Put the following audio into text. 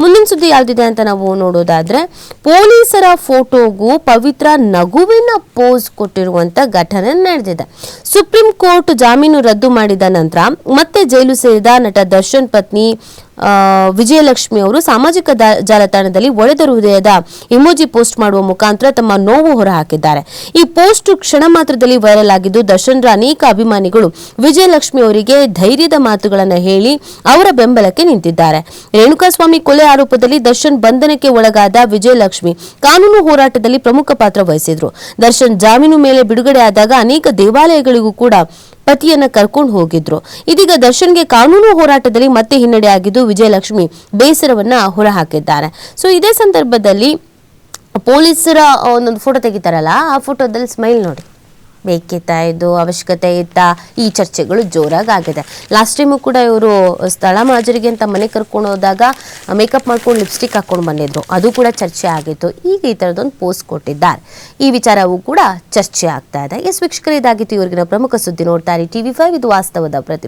ಮುಂದಿನ ಸುದ್ದಿ ಯಾವ್ದಿದೆ ಅಂತ ನಾವು ನೋಡೋದಾದ್ರೆ, ಪೊಲೀಸರ ಫೋಟೋಗೂ ಪವಿತ್ರ ನಗುವಿನ ಪೋಸ್ ಕೊಟ್ಟಿರುವಂತ ಘಟನೆ ನಡೆದಿದೆ. ಸುಪ್ರೀಂ ಕೋರ್ಟ್ ಜಾಮೀನು ರದ್ದು ಮಾಡಿದ ನಂತರ ಮತ್ತೆ ಜೈಲು ಸೇರಿದ ನಟ ದರ್ಶನ್ ಪತ್ನಿ ವಿಜಯಲಕ್ಷ್ಮಿ ಅವರು ಸಾಮಾಜಿಕ ಜಾಲತಾಣದಲ್ಲಿ ಒಳೆದ ಹೃದಯದ ಇಮೋಜಿ ಪೋಸ್ಟ್ ಮಾಡುವ ಮುಖಾಂತರ ತಮ್ಮ ನೋವು ಹೊರಹಾಕಿದ್ದಾರೆ. ಈ ಪೋಸ್ಟ್ ಕ್ಷಣ ಮಾತ್ರದಲ್ಲಿ ವೈರಲ್ ಆಗಿದ್ದು ದರ್ಶನ್ರ ಅನೇಕ ಅಭಿಮಾನಿಗಳು ವಿಜಯಲಕ್ಷ್ಮಿ ಅವರಿಗೆ ಧೈರ್ಯದ ಮಾತುಗಳನ್ನು ಹೇಳಿ ಅವರ ಬೆಂಬಲಕ್ಕೆ ನಿಂತಿದ್ದಾರೆ. ರೇಣುಕಾಸ್ವಾಮಿ ಕೊಲೆ ಆರೋಪದಲ್ಲಿ ದರ್ಶನ್ ಬಂಧನಕ್ಕೆ ಒಳಗಾದ ವಿಜಯಲಕ್ಷ್ಮಿ ಕಾನೂನು ಹೋರಾಟದಲ್ಲಿ ಪ್ರಮುಖ ಪಾತ್ರ ವಹಿಸಿದ್ರು. ದರ್ಶನ್ ಜಾಮೀನು ಮೇಲೆ ಬಿಡುಗಡೆ ಆದಾಗ ಅನೇಕ ದೇವಾಲಯಗಳಿಗೂ ಕೂಡ ಪತಿಯನ್ನ ಕರ್ಕೊಂಡು ಹೋಗಿದ್ರು. ಇದೀಗ ದರ್ಶನ್ಗೆ ಕಾನೂನು ಹೋರಾಟದಲ್ಲಿ ಮತ್ತೆ ಹಿನ್ನಡೆ ಆಗಿದ್ದು ವಿಜಯಲಕ್ಷ್ಮಿ ಬೇಸರವನ್ನ ಹೊರಹಾಕಿದ್ದಾರೆ. ಸೊ ಇದೇ ಸಂದರ್ಭದಲ್ಲಿ ಪೊಲೀಸರ ಒಂದೊಂದು ಫೋಟೋ ತೆಗಿತಾರಲ್ಲ, ಆ ಫೋಟೋದಲ್ಲಿ ಸ್ಮೈಲ್ ನೋಡಿ. ಬೇಕಿತ್ತಾ ಇದು ಅವಶ್ಯಕತೆ ಇತ್ತ? ಈ ಚರ್ಚೆಗಳು ಜೋರಾಗಿ ಆಗಿದೆ ಲಾಸ್ಟ್ ಟೈಮು ಕೂಡ ಇವರು ಸ್ಥಳ ಮಾಜರಿಗೆ ಅಂತ ಮನೆ ಕರ್ಕೊಂಡು ಹೋದಾಗ ಮೇಕಪ್ ಮಾಡ್ಕೊಂಡು ಲಿಪ್ಸ್ಟಿಕ್ ಹಾಕೊಂಡು ಬಂದಿದ್ರು. ಅದು ಕೂಡ ಚರ್ಚೆ ಆಗಿತ್ತು. ಈಗ ಈ ಥರದೊಂದು ಪೋಸ್ಟ್ ಕೊಟ್ಟಿದ್ದಾರೆ. ಈ ವಿಚಾರವೂ ಕೂಡ ಚರ್ಚೆ ಆಗ್ತಾ ಇದೆ. ಎಸ್ ವೀಕ್ಷಕರು, ಇದಾಗಿತ್ತು. ಇವರಿಗಿನ ಪ್ರಮುಖ ಸುದ್ದಿ ನೋಡ್ತಾರೆ ಟಿವಿ ಫೈವ್ ಇದು ವಾಸ್ತವದ ಪ್ರತಿ